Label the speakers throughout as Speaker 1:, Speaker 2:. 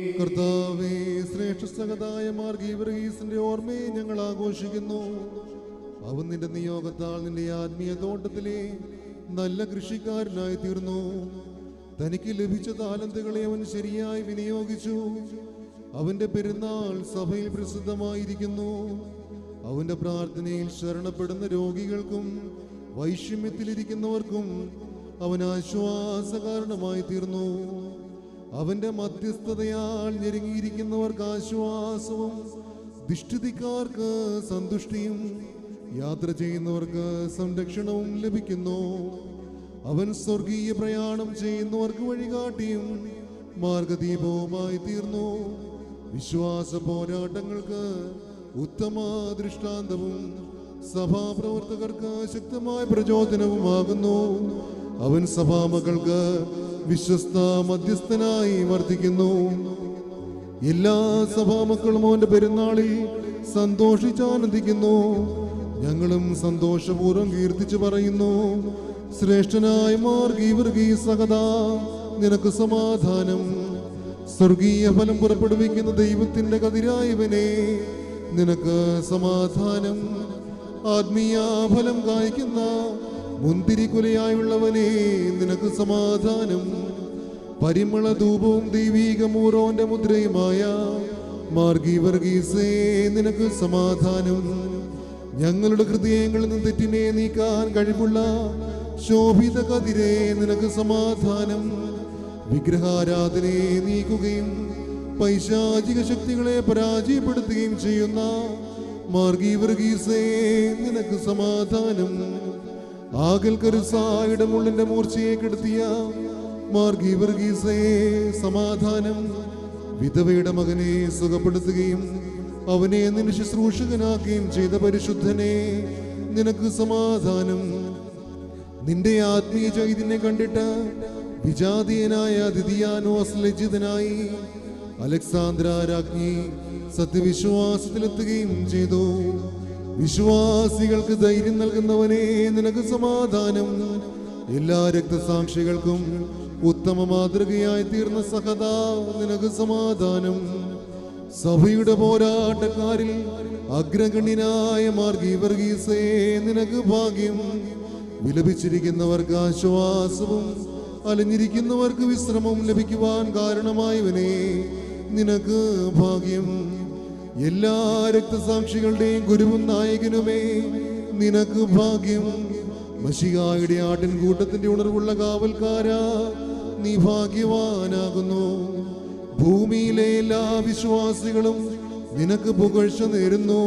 Speaker 1: കർത്താവേ ശ്രേഷ്ഠസഹതായ മാർഗീവറീസിന്റെ ഓർമ്മയെ ഞങ്ങൾ ആഘോഷിക്കുന്നു. അവൻ നിന്റെ നിയോഗത്താൽ നിന്റെ ആത്മീയ തോട്ടത്തിലെ നല്ല കൃഷിക്കാരനായി തീർന്നു. തനിക്ക് ലഭിച്ച താലന്തുകളെ അവൻ ശരിയായി വിനിയോഗിച്ചു. അവന്റെ പെരുന്നാൾ സഭയിൽ പ്രസിദ്ധമായിരിക്കുന്നു. അവന്റെ പ്രാർത്ഥനയിൽ ശരണപ്പെടുന്ന രോഗികൾക്കും വൈഷമ്യത്തിലിരിക്കുന്നവർക്കും അവൻ ആശ്വാസകാരണമായി തീർന്നു. അവന്റെ മധ്യസ്ഥതയാൽ ഞെരുങ്ങിയിരിക്കുന്നവർക്ക് ആശ്വാസവും ദിഷ്ടിതിക്കാർക്ക് സന്തുഷ്ടിയും യാത്ര ചെയ്യുന്നവർക്ക് സംരക്ഷണവും ലഭിക്കുന്നു. അവൻ സ്വർഗീയ പ്രയാണം ചെയ്യുന്നവർക്ക് വഴികാട്ടിയും മാർഗദീപവുമായി തീർന്നു. വിശ്വാസ പോരാട്ടങ്ങൾക്ക് ഉത്തമ ദൃഷ്ടാന്തവും സഭാപ്രവർത്തകർക്ക് ശക്തമായ പ്രചോദനവുമാകുന്നു. അവൻ സഭാമക്കൾക്ക് വിശ്വസ്ത മധ്യസ്ഥനായി വർദ്ധിക്കുന്നു എല്ലാ സഭാമക്കളും അവന്റെ പെരുന്നാളിൽ സന്തോഷിച്ചാനന്ദിക്കുന്നു. ഞങ്ങളും സന്തോഷപൂർവം കീർത്തിച്ചു പറയുന്നു ശ്രേഷ്ഠനായ നിനക്ക് സമാധാനം. സ്വർഗീയ ഫലം പുറപ്പെടുവിക്കുന്ന ദൈവത്തിന്റെ കതിരായവനെ നിനക്ക് സമാധാനം. ആത്മീയ ഫലം കായ്ക്കുന്ന മുന്തിരിക്കുലയായുള്ളവനെ നിനക്ക് സമാധാനം. പരിമള ധൂപവും ദൈവീക മൂറോന്റെ മുദ്രയുമായ മാർഗി വർഗീസേ നിനക്ക് സമാധാനം. ഞങ്ങളുടെ ഹൃദയങ്ങളിൽ നിന്ന് തെറ്റിനെ നീക്കാൻ കഴിവുള്ള ശോഭിത കതിരെ നിനക്ക് സമാധാനം. വിഗ്രഹാരാധനയെ നീക്കുകയും പൈശാചിക ശക്തികളെ പരാജയപ്പെടുത്തുകയും ചെയ്യുന്ന മാർഗി വർഗീസേ നിനക്ക് സമാധാനം. ആകൽ കരുസായുടെ മുള്ളിന്റെ മൂർച്ചയെ കെടുത്തിയ മാർഗി വർഗീസേ സമാധാനം വിധവയുടെ മകനെ സുഖപ്പെടുത്തുകയും അവനെ നിന്റെ ശുശ്രൂഷകനാക്കുകയും ചെയ്ത പരിശുദ്ധനെ നിനക്ക് സമാധാനം. നിന്റെ ആത്മീയ ചൈതന്യം കണ്ടിട്ട് വിജാതീയനായ ദിദിയാനോസ് ലജ്ജിതനായി അലക്സാന്ദ്ര രാജ്ഞി സത്യവിശ്വാസത്തിലെത്തുകയും ചെയ്തു. വിശ്വാസികൾക്ക് ധൈര്യം നൽകുന്നവനെ നിനക്ക് സമാധാനം. എല്ലാ രക്തസാക്ഷികൾക്കും ഉത്തമ മാതൃകയായി തീർന്ന സഹത നിനക്ക് സമാധാനം. സഭയുടെ പോരാട്ടക്കാരിൽ അഗ്രഗണ്യനായ മാർഗി വർഗീസേ നിനക്ക് ഭാഗ്യം. വിലപിച്ചിരിക്കുന്നവർക്ക് ആശ്വാസവും അലഞ്ഞിരിക്കുന്നവർക്ക് വിശ്രമവും ലഭിക്കുവാൻ കാരണമായവനെ നിനക്ക് ഭാഗ്യം. എല്ലാ രക്തസാക്ഷികളുടെയും ഗുരുവും നായകനുമേ നിനക്ക് ഭാഗ്യം. മഷികായുടെ ആട്ടിൻ കൂട്ടത്തിന്റെ ഉണർവുള്ള കാവൽക്കാരാ നീ ഭാഗ്യവാനാകുന്നു. ഭൂമിയിലെ എല്ലാ വിശ്വാസികളും നിനക്ക് പുകഴ്ച നേരുന്നു.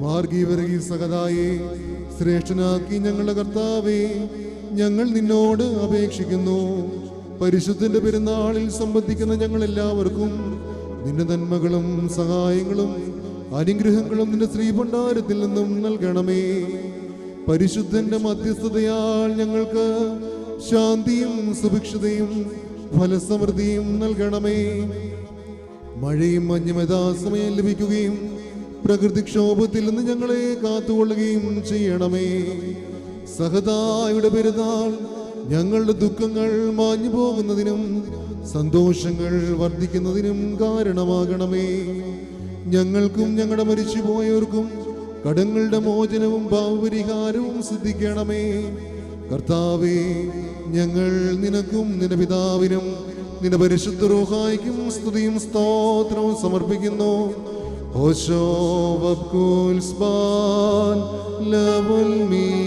Speaker 1: മാർഗീവരകി സഹതായെ ശ്രേഷ്ഠനാക്കി ഞങ്ങളുടെ കർത്താവേ ഞങ്ങൾ നിന്നോട് അപേക്ഷിക്കുന്നു. പരിശുദ്ധന്റെ പെരുന്നാളിൽ സംബന്ധിക്കുന്ന ഞങ്ങൾ എല്ലാവർക്കും നിന്റെ നന്മകളും സഹായങ്ങളും അനുഗ്രഹങ്ങളും നിന്റെ ശ്രീഭണ്ഡാരത്തിൽ നിന്നും നൽകണമേ. പരിശുദ്ധന്റെ മധ്യസ്ഥതയാൽ ഞങ്ങൾക്ക് ശാന്തിയും സുഭിക്ഷതയും ഫലസമൃദ്ധിയും നൽകണമേ. മഴയും മഞ്ഞും യഥാസമയം ലഭിക്കുകയും പ്രകൃതിക്ഷോഭത്തിൽ നിന്ന് ഞങ്ങളെ കാത്തുകൊള്ളുകയും ചെയ്യണമേ. സഹതായുടെ പെരുന്നാൾ ഞങ്ങളുടെ ദുഃഖങ്ങൾ മാഞ്ഞു പോകുന്നതിനും സന്തോഷങ്ങൾ വർദ്ധിക്കുന്നതിനും കാരണമാകണമേ. ഞങ്ങൾക്കും ഞങ്ങളുടെ മരിച്ചുപോയവർക്കും കടങ്ങളുടെ മോചനവും ഭാവപരിഹാരവും സിദ്ധിക്കണമേ. കർത്താവേ ഞങ്ങൾ നിനക്കും നിന്റെ പിതാവിനും നിന്റെ പരിശുദ്ധ റൂഹായിക്കും സ്തുതിയും സ്തോത്രവും സമർപ്പിക്കുന്നു. ഓശോ വബ്കുൽ സ്ബാൻ ലവുൽ മീ